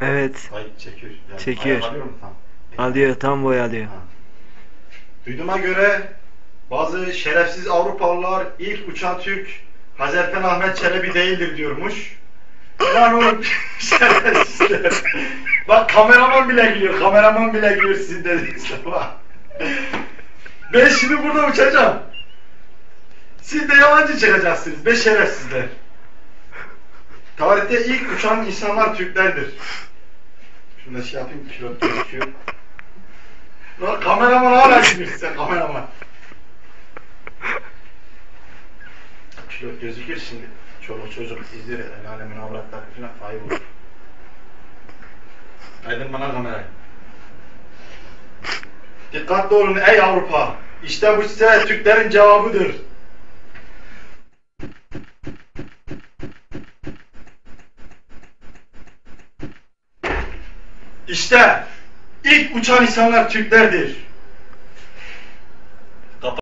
Evet. Ay çekiyor. Yani Çekiyor. alıyor mu? Tamam. Alıyor tam boy alıyor. Ha. Duyduğuma göre bazı şerefsiz Avrupalılar ilk uçan Türk Hazerfen Ahmet Çelebi değildir diyormuş. Lan oğlum şerefsizler. Bak kameraman bile gülüyor. Kameraman bile gülüyor sizin dediğiniz lafa. Ben şimdi burada uçacağım. Siz de yalancı çıkacaksınız. Be şerefsizler. Tarihte ilk uçan insanlar Türklerdir. Şunu da şey yapayım, pilot gözüküyor. Lan kameraman hala gülüyor sen kameraman. Pilot gözükür şimdi. Çoluk çocuk izler, el alemin avratları falan ayıp olur. Aydın bana kamerayı. Dikkatli olun ey Avrupa. İşte bu size Türklerin cevabıdır. İşte ilk uçan insanlar Türklerdir.